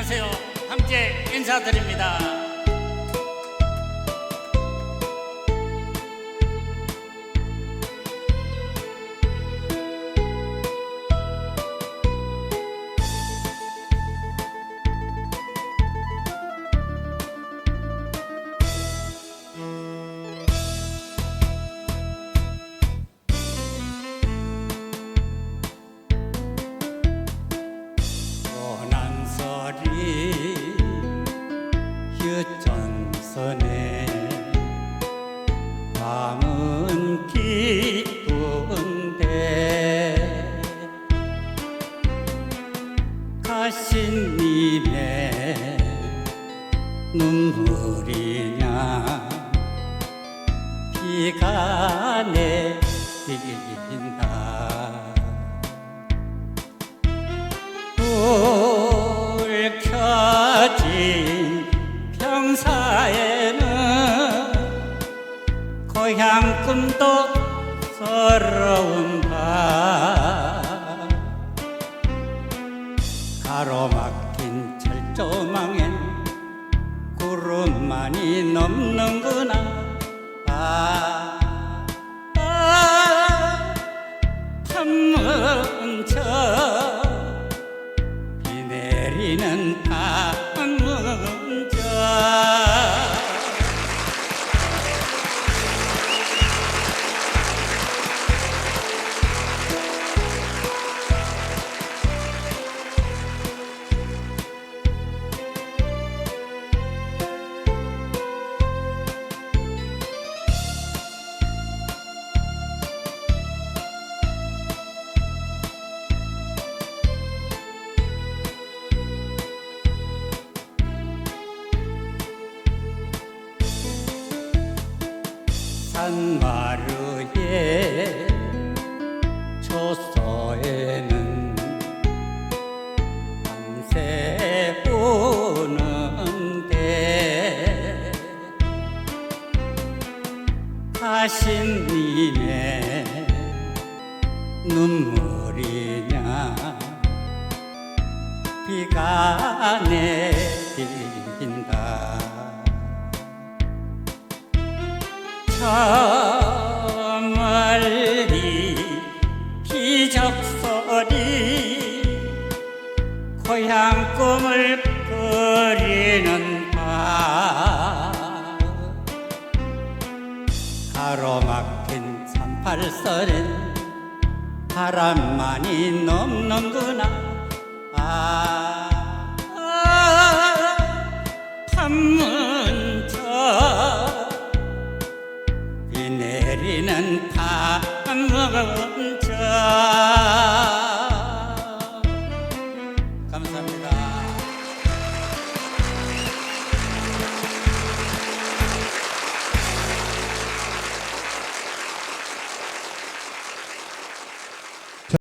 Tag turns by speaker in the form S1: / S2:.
S1: 안녕하세요. 함께 인사드립니다. 기쁜데 가신 님의 눈물이냐? 비가 내린다. 불 켜진 평사에는 고향 꿈도 서러운 밤 가로막힌 철조망엔 구름만이 넘는구나. 아, 아 판문점 비 내리는 방문자 산마루에 초소에는 밤새 우는데 하신님의 눈물이냐? 비가 내린 저 멀리 기적소리 고향 꿈을 그리는 밤 가로막힌 산팔설엔 바람만이 넘는구나 아, 아 내리는 밤 전차